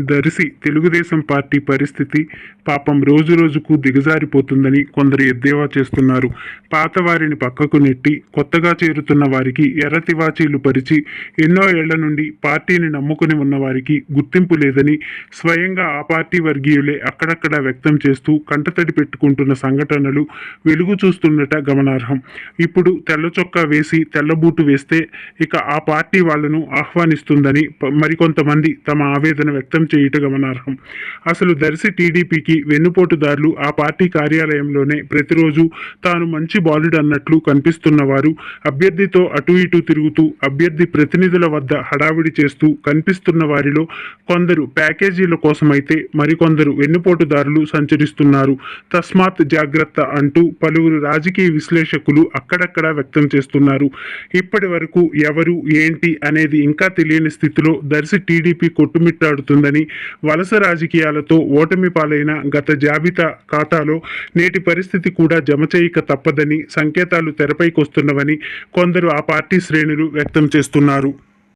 Darsi Telugu Desam party పరిస్థితి పాపం రోజు రోజుకు దిగజారిపోతుందని కొందరు ఎద్దేవా చేస్తున్నారు. పాత వారిని పక్కకు నెట్టి కొత్తగా చేరుతున్న వారికి ఎర్ర తివాచీలు పరిచి ఎన్నో ఏళ్ళ నుండి పార్టీని నమ్ముకుని ఉన్న వారికి గుర్తింపు లేదని స్వయంగా ఆ పార్టీ వర్గీయులే అక్కడక్కడ వ్యక్తం చేస్తూ కంటతడి పెట్టుకుంటున్న సంఘటనలు వెలుగు చూస్తుండట గమనార్హం. ఇప్పుడు తెల్ల చొక్కా వేసి తెల్లబూటు వేస్తే ఇక ఆ పార్టీ వాళ్ళను ఆహ్వానిస్తుందని మరికొంతమంది తమ ఆవేదన వ్యక్తం చేయుట గమనార్హం అసలు దర్శి టీడీపీకి వెన్నుపోటుదారులు ఆ పార్టీ కార్యాలయంలోనే ప్రతిరోజు తాను మంచి బాలుడు అన్నట్లు కనిపిస్తున్నవారు అభ్యర్థితో అటు ఇటు తిరుగుతూ అభ్యర్థి ప్రతినిధుల వద్ద హడావిడి చేస్తూ కనిపిస్తున్న వారిలో కొందరు ప్యాకేజీల కోసమైతే మరికొందరు వెన్నుపోటుదారులు సంచరిస్తున్నారు. తస్మాత్ జాగ్రత్త అంటూ పలువురు రాజకీయ విశ్లేషకులు అక్కడక్కడ వ్యక్తం చేస్తున్నారు. ఇప్పటి వరకు ఎవరు ఏంటి అనేది ఇంకా తెలియని స్థితిలో దర్శి టీడీపీ కొట్టుమిట్టాడుతుందని వలస రాజకీయాలతో ఓటమి పాలైన గత జాబితా ఖాతాలో నేటి పరిస్థితి కూడా జమ చేయక తప్పదని సంకేతాలు తెరపైకొస్తున్నవని కొందరు ఆ పార్టీ శ్రేణులు వ్యక్తం చేస్తున్నారు.